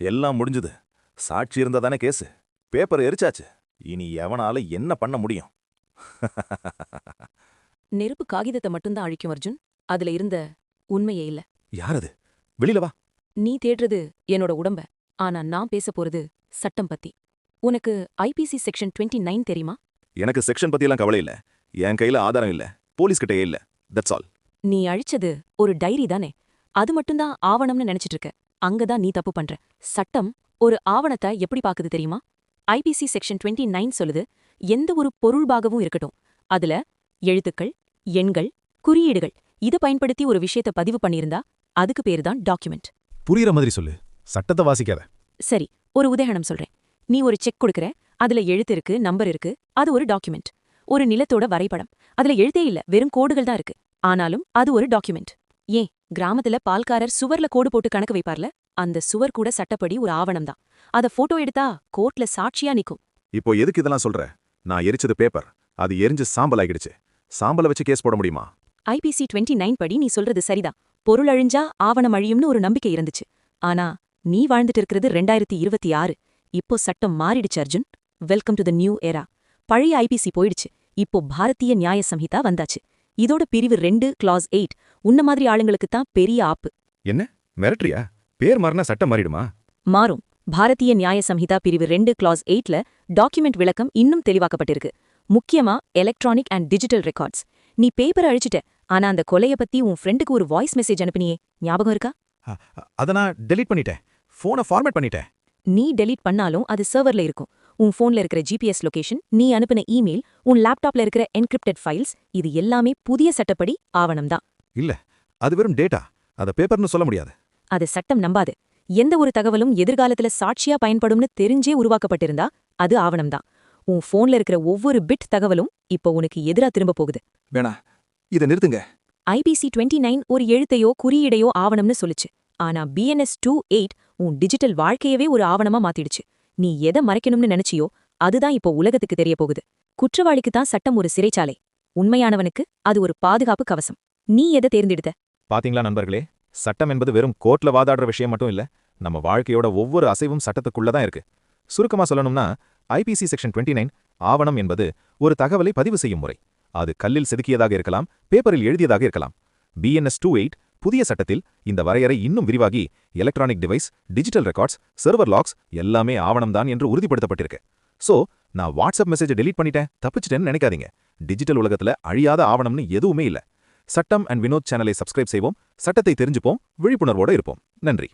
எல்லாம் முடிஞ்சுது. சாட்சி இருந்தா தானே கேஸு பேப்பர் எரிச்சாச்சு. இனி எவனால என்ன பண்ண முடியும்? நெருப்பு காகிதத்தை மட்டும்தான் அழிக்கும் அர்ஜுன். அதுல இருந்த உண்மையே இல்ல. யார் அது வெளியில வா. நீ தேடுறது என்னோட உடம்ப. ஆனா நான் பேச போறது சட்டம் பத்தி. உனக்கு ஐபிசி செக்ஷன் 29 நைன் தெரியுமா? எனக்கு செக்ஷன் பத்தியெல்லாம் கவலை இல்ல. என் கையில ஆதாரம் இல்ல. போலீஸ் கிட்டயே இல்ல. தட்ஸ் ஆல் நீ அழிச்சது ஒரு டைரி தானே. அது மட்டும்தான் ஆவணம்னு நினைச்சிட்டு இருக்க. அங்கதான் நீ தப்பு பண்ற. சட்டம் ஒரு ஆவணத்தை எப்படி பாக்குது தெரியுமா? ஐபிசி செக்ஷன் 29 நைன் சொல்லுது எந்த ஒரு பொருள்பாகவும் இருக்கட்டும். அதுல எழுத்துக்கள் எண்கள் குறியீடுகள் இத பயன்படுத்தி ஒரு விஷயத்தை பதிவு பண்ணியிருந்தா அதுக்கு பேரு தான் டாக்குமெண்ட். புரியுற மாதிரி சொல்லு. சட்டத்தை வாசிக்காத. சரி ஒரு உதாரணம் சொல்றேன். நீ ஒரு செக் கொடுக்கற அதுல எழுத்து இருக்கு நம்பர் இருக்கு அது ஒரு டாக்குமெண்ட். ஒரு நிலத்தோட வரைபடம். அதுல எழுத்தே இல்ல வெறும் கோடுகள் தான் இருக்கு. ஆனாலும் அது ஒரு டாக்குமெண்ட். ஏன்? கிராமத்துல பால்காரர் சுவர்ல கோடு போட்டு கணக்கு வைப்பார்ல? அந்த சுவர் கூட சட்டப்படி ஒரு ஆவணம் தான் அத போட்டோ எடுத்தா கோர்ட்ல சாட்சியா நிக்கும். இப்போ எதுக்கு இதெல்லாம் சொல்ற? நான் எரிச்சது பேப்பர் அது எரிஞ்சு சாம்பல் ஆகிடுச்சு. சாம்பலை வச்சு கேஸ் போட முடியுமா? ஐபிசி 29 நைன் படி நீ சொல்றது சரிதான். பொருள் அழிஞ்சா ஆவணம் அழியும்னு ஒரு நம்பிக்கை இருந்துச்சு. ஆனா நீ வாழ்ந்துட்டு இருக்கிறது ரெண்டாயிரத்தி இருபத்தி ஆறு. இப்போ சட்டம் மாறிடுச்சு Arjun. Welcome to the new era பழைய ஐபிசி போயிடுச்சு. இப்போ பாரதிய நியாய சம்ஹிதா வந்தாச்சு. இதோட பிரிவு ரெண்டு கிளாஸ் எயிட் உன்ன மாதிரி ஆளுங்களுக்கு தான் பெரிய ஆப்பு. என்ன? மிரட்டுறியா? பேர் மாறினா சட்டம் மாறிடுமா? மாறும். பாரதிய நியாய சம்ஹிதா பிரிவு ரெண்டு கிளாஸ் எயிட்ல டாக்குமெண்ட் விளக்கம் இன்னும் தெளிவாக்கப்பட்டிருக்கு. முக்கியமா எலக்ட்ரானிக் அண்ட் டிஜிட்டல் ரெக்கார்ட்ஸ் நீ பேப்பர் அழிச்சிட்ட ஆனா அந்த கொலைய பத்தி உன் ஃப்ரெண்டுக்கு ஒரு வாய்ஸ் மெசேஜ் அனுப்பினியே. ஞாபகம் இருக்கா? அத நான் டெலீட் பண்ணிட்டேன். ஃபோனை ஃபார்மேட் பண்ணிட்டேன். நீ டெலீட் பண்ணாலும் அது சர்வர்ல இருக்கும். உன் ஃபோன்ல இருக்கிற ஜிபிஎஸ் லொகேஷன் நீ அனுப்பின இமெயில் உன் லேப்டாப்ல இருக்கிற என்கிரிப்டட் ஃபைல்ஸ் இது எல்லாமே புதிய சட்டப்படி ஆவணம் தான் இல்ல அது வெறும் டேட்டா அத பேப்பர்னு சொல்ல முடியாது. அது சட்டம் நம்பாது. எந்த ஒரு தகவலும் எதிர்காலத்துல சாட்சியா பயன்படும்னு தெரிஞ்சே உருவாக்கப்பட்டிருந்தா அது ஆவணம் தான் உன் ஃபோன்ல இருக்கிற ஒவ்வொரு பிட் தகவலும் இப்போ உனக்கு எதிரா திரும்ப போகுது. வேணா இதை நிறுத்துங்க. ஐபிசி 29 நைன் ஒரு எழுத்தையோ குறியீடையோ ஆவணம்னு சொல்லுச்சு. ஆனா பிஎன்எஸ் டூ எயிட் உன் டிஜிட்டல் வாழ்க்கையவே ஒரு ஆவணமா மாத்திடுச்சு. நீ எதை மறைக்கணும்னு நினைச்சியோ அதுதான் இப்போ உலகத்துக்கு தெரிய போகுது குற்றவாளிக்கு தான் சட்டம் ஒரு சிறைச்சாலை. உண்மையானவனுக்கு அது ஒரு பாதுகாப்பு கவசம். நீ எதை தேர்ந்தெடுத்த? பாத்தீங்களா நண்பர்களே? சட்டம் என்பது வெறும் கோர்ட்ல வாதாடுற விஷயம் மட்டும் இல்ல நம்ம வாழ்க்கையோட ஒவ்வொரு அசைவும் சட்டத்துக்குள்ள தான் இருக்கு. சுருக்கமா சொல்லணும்னா ஐபிசி செக்ஷன் 29 நைன் ஆவணம் என்பது ஒரு தகவலை பதிவு செய்யும் முறை. அது கல்லில் செதுக்கியதாக இருக்கலாம் பேப்பரில் எழுதியதாக இருக்கலாம். பிஎன்எஸ் டூ எயிட் புதிய சட்டத்தில் இந்த வரையறை இன்னும் விரிவாகி electronic device digital records server logs எல்லாமே ஆவணம்தான் என்று உறுதிப்படுத்தப்பட்டிருக்கு. சோ நான் வாட்ஸ்அப் மெசேஜை டெலீட் பண்ணிட்டேன் தப்பிச்சிட்டேன்னு நினைக்காதீங்க. டிஜிட்டல் உலகத்துல அழியாத ஆவணம்னு எதுவுமே இல்ல. சட்டம் அண்ட் வினோத் சேனலை சப்ஸ்கிரைப் செய்வோம் சட்டத்தை தெரிஞ்சுப்போம் விழிப்புணர்வோட இருப்போம். நன்றி.